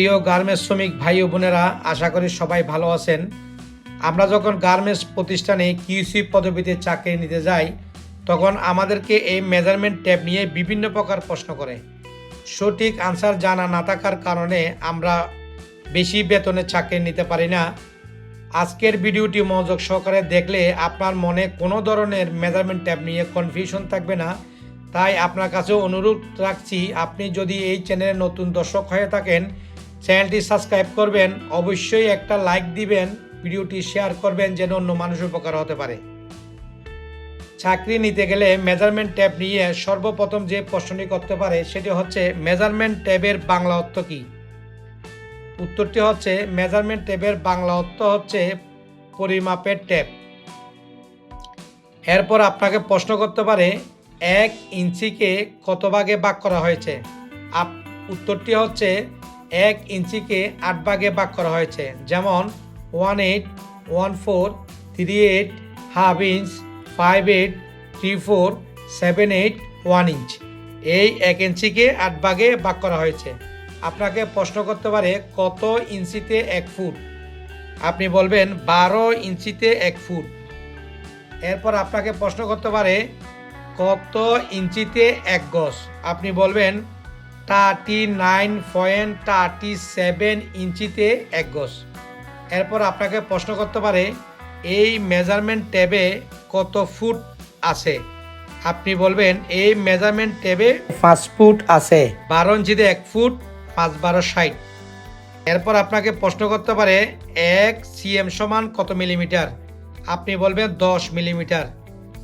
প্রিয় গার্মেন্টস শ্রমিক ভাই ও বোনেরা, আশা করি সবাই ভালো আছেন। আমরা যখন গার্মেন্টস প্রতিষ্ঠানে কিউসি পদবিতে চাকরি নিতে যাই, তখন আমাদেরকে এই মেজারমেন্ট ট্যাব নিয়ে বিভিন্ন প্রকার প্রশ্ন করে। সঠিক আনসার জানা না থাকার কারণে আমরা বেশি বেতনে চাকরি নিতে পারি না। আজকের ভিডিওটি মনোযোগ সহকারে দেখলে আপনার মনে কোনো ধরনের মেজারমেন্ট ট্যাব নিয়ে কনফিউশন থাকবে না। তাই আপনার কাছে অনুরোধ রাখছি, আপনি যদি এই চ্যানেলে নতুন দর্শক হয়ে থাকেন চ্যানেলটি সাবস্ক্রাইব করবেন, অবশ্যই একটা লাইক দিবেন, ভিডিওটি শেয়ার করবেন যেন অন্য মানুষ উপকার হতে পারে। চাকরি নিতে গেলে মেজারমেন্ট ট্যাব নিয়ে সর্বপ্রথম যে প্রশ্নটি করতে পারে সেটি হচ্ছে, মেজারমেন্ট ট্যাবের বাংলা অর্থ কী? উত্তরটি হচ্ছে, মেজারমেন্ট ট্যাবের বাংলা অর্থ হচ্ছে পরিমাপের ট্যাব। এরপর আপনাকে প্রশ্ন করতে পারে, এক ইঞ্চিকে কত ভাগে ভাগ করা হয়েছে? আপ উত্তরটি হচ্ছে এক ইঞ্চিকে আট ভাগে ভাগ করা হয়েছে। যেমন one eight one four three eight half inch five eight three four seven eight one inch এই এক ইঞ্চিকে আট ভাগে ভাগ করা হয়েছে। আপনাকে প্রশ্ন করতে পারে, কত ইঞ্চিতে এক ফুট? আপনি বলবেন, বারো ইঞ্চিতে এক ফুট। এরপর আপনাকে প্রশ্ন করতে পারে, কত ইঞ্চিতে এক গজ? আপনি বলবেন thirty nine point thirty seven ইঞ্চিতে এক গজ এরপর আপনাকে প্রশ্ন করতে পারে এই মেজারমেন্ট ট্যাবে কত ফুট আছে আপনি বলবেন এই মেজারমেন্ট ট্যাবে পাঁচ ফুট আছে বারো ইঞ্চিতে এক ফুট পাঁচ বারো ষাট এরপর আপনাকে প্রশ্ন করতে পারে এক সিএম সমান কত মিলিমিটার আপনি বলবেন দশ মিলিমিটার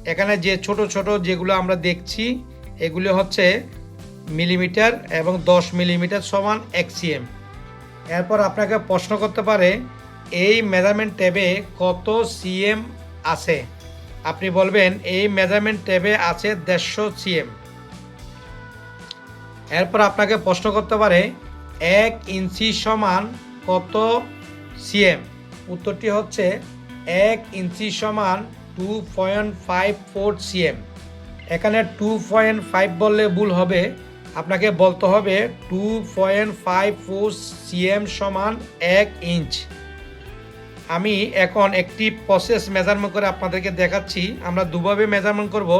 এখানে যে ছোট ছোট যেগুলো আমরা দেখছি এগুলো হচ্ছে মিলিমিটার এবং দশ মিলিমিটার সমান এক সিএম এরপর আপনাকে প্রশ্ন করতে পারে, এই মেজারমেন্ট ট্যাবে কত সিএম আছে? আপনি বলবেন, এই মেজারমেন্ট ট্যাবে আছে দেড়শো সিএম। এরপর আপনাকে প্রশ্ন করতে পারে, এক ইঞ্চি সমান কত সিএম? উত্তরটি হচ্ছে, এক ইঞ্চি সমান two point five four CM. এখানে টু পয়েন্ট ফাইভ বললে ভুল হবে। আপনাকে বলতে হবে two point five four CM সমান এক ইঞ্চ আমি এখন একটি প্রসেস মেজারমেন্ট করে আপনাদেরকে দেখাচ্ছি। আমরা দুভাবে মেজারমেন্ট করব,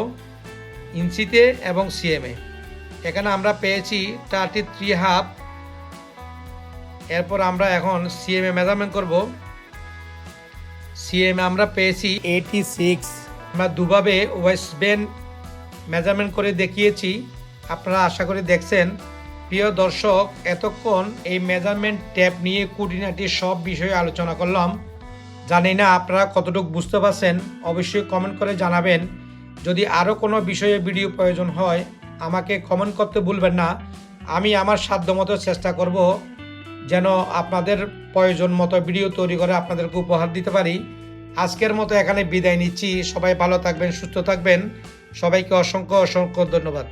ইঞ্চিতে এবং সিএমে এখানে আমরা পেয়েছি থার্টি থ্রি হাফ এরপর আমরা এখন সিএমএ মেজারমেন্ট করব। সিএমএ আমরা পেয়েছি এইটি সিক্স আমরা দুভাবে ওয়েস্ট মেজারমেন্ট করে দেখিয়েছি। আপনারা আশা করি দেখছেন। প্রিয় দর্শক, এতক্ষণ এই মেজারমেন্ট ট্যাপ নিয়ে খুঁটিনাটি সব বিষয়ে আলোচনা করলাম। জানি না আপনারা কতটুকু বুঝতে পারছেন, অবশ্যই কমেন্ট করে জানাবেন। যদি আরও কোনো বিষয়ে ভিডিও প্রয়োজন হয়, আমাকে কমেন্ট করতে ভুলবেন না। আমি আমার সাধ্যমতো চেষ্টা করব যেন আপনাদের প্রয়োজন মতো ভিডিও তৈরি করে আপনাদেরকে উপহার দিতে পারি। আজকের মতো এখানে বিদায় নিচ্ছি। সবাই ভালো থাকবেন, সুস্থ থাকবেন। সবাইকে অসংখ্য অসংখ্য ধন্যবাদ।